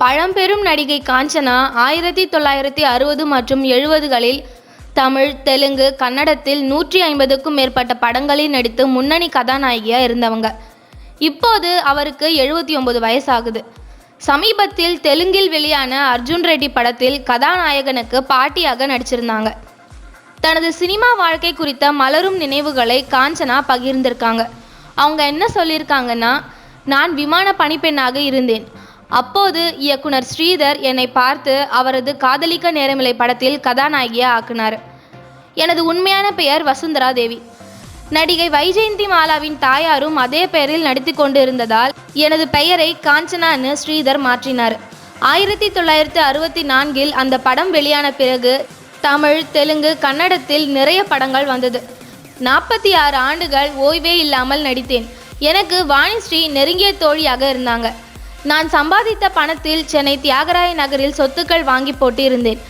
பழம்பெரும் நடிகை காஞ்சனா ஆயிரத்தி தொள்ளாயிரத்தி அறுபது மற்றும் எழுபதுகளில் தமிழ் தெலுங்கு கன்னடத்தில் நூற்றி ஐம்பதுக்கும் மேற்பட்ட படங்களில் நடித்து முன்னணி கதாநாயகியாக இருந்தவங்க. இப்போது அவருக்கு எழுபத்தி ஒன்பது வயசாகுது. சமீபத்தில் தெலுங்கில் வெளியான அர்ஜுன் ரெட்டி படத்தில் கதாநாயகனுக்கு பாட்டியாக நடிச்சிருந்தாங்க. தனது சினிமா வாழ்க்கை குறித்த மலரும் நினைவுகளை காஞ்சனா பகிர்ந்திருக்காங்க. அவங்க என்ன சொல்லியிருக்காங்கன்னா நான் விமான பணிப்பெண்ணாக இருந்தேன். அப்போது இயக்குனர் ஸ்ரீதர் என்னை பார்த்து அவரது காதலிக்க நேரமில்லை படத்தில் கதாநாயகியாக ஆக்குனார். எனது உண்மையான பெயர் வசுந்தரா தேவி. நடிகை வைஜெயந்தி மாலாவின் தாயாரும் அதே பெயரில் நடித்து கொண்டு இருந்ததால் எனது பெயரை காஞ்சனான்னு ஸ்ரீதர் மாற்றினார். ஆயிரத்தி தொள்ளாயிரத்தி அறுபத்தி நான்கில் அந்த படம் வெளியான பிறகு தமிழ் தெலுங்கு கன்னடத்தில் நிறைய படங்கள் வந்தது. நாற்பத்தி ஆறு ஆண்டுகள் ஓய்வே இல்லாமல் நடித்தேன். எனக்கு வாணிஸ்ரீ நெருங்கிய தோழியாக இருந்தாங்க. நான் சம்பாதித்த பணத்தில் சென்னை தியாகராய நகரில் சொத்துக்கள் வாங்கி போட்டு இருந்தேன்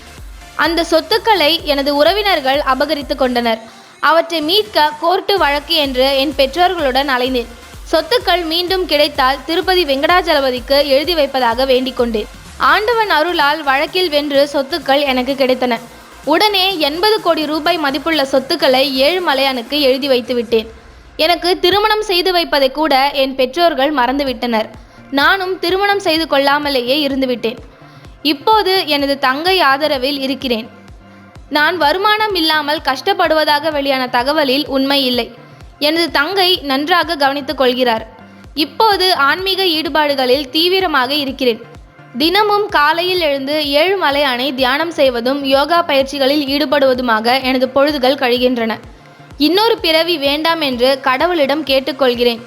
அந்த சொத்துக்களை எனது உறவினர்கள் அபகரித்து கொண்டனர். அவற்றை மீட்க கோர்ட்டு வழக்கு என்று என் பெற்றோர்களுடன் அலைந்தேன். சொத்துக்கள் மீண்டும் கிடைத்தால் திருப்பதி வெங்கடாஜலபதிக்கு எழுதி வைப்பதாக வேண்டிக் கொண்டேன். ஆண்டவன் அருளால் வழக்கில் வென்று சொத்துக்கள் எனக்கு கிடைத்தன. உடனே எண்பது கோடி ரூபாய் மதிப்புள்ள சொத்துக்களை ஏழுமலையானுக்கு எழுதி வைத்து விட்டேன் எனக்கு திருமணம் செய்து வைப்பதை கூட என் பெற்றோர்கள் மறந்துவிட்டனர். நானும் திருமணம் செய்து கொள்ளாமலேயே இருந்துவிட்டேன். இப்போது எனது தங்கை ஆதரவில் இருக்கிறேன். நான் வருமானம் இல்லாமல் கஷ்டப்படுவதாக வெளியான தகவலில் உண்மை இல்லை. எனது தங்கை நன்றாக கவனித்துக் கொள்கிறார். இப்போது ஆன்மீக ஈடுபாடுகளில் தீவிரமாக இருக்கிறேன். தினமும் காலையில் எழுந்து ஏழுமலை அணை தியானம் செய்வதும் யோகா பயிற்சிகளில் ஈடுபடுவதுமாக எனது பொழுதுகள் கழிகின்றன. இன்னொரு பிறவி வேண்டாம் என்று கடவுளிடம் கேட்டுக்கொள்கிறேன்.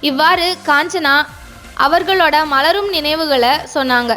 இவ்வாறு காஞ்சனா அவர்களோட மலரும் நினைவுகளை சொன்னாங்க.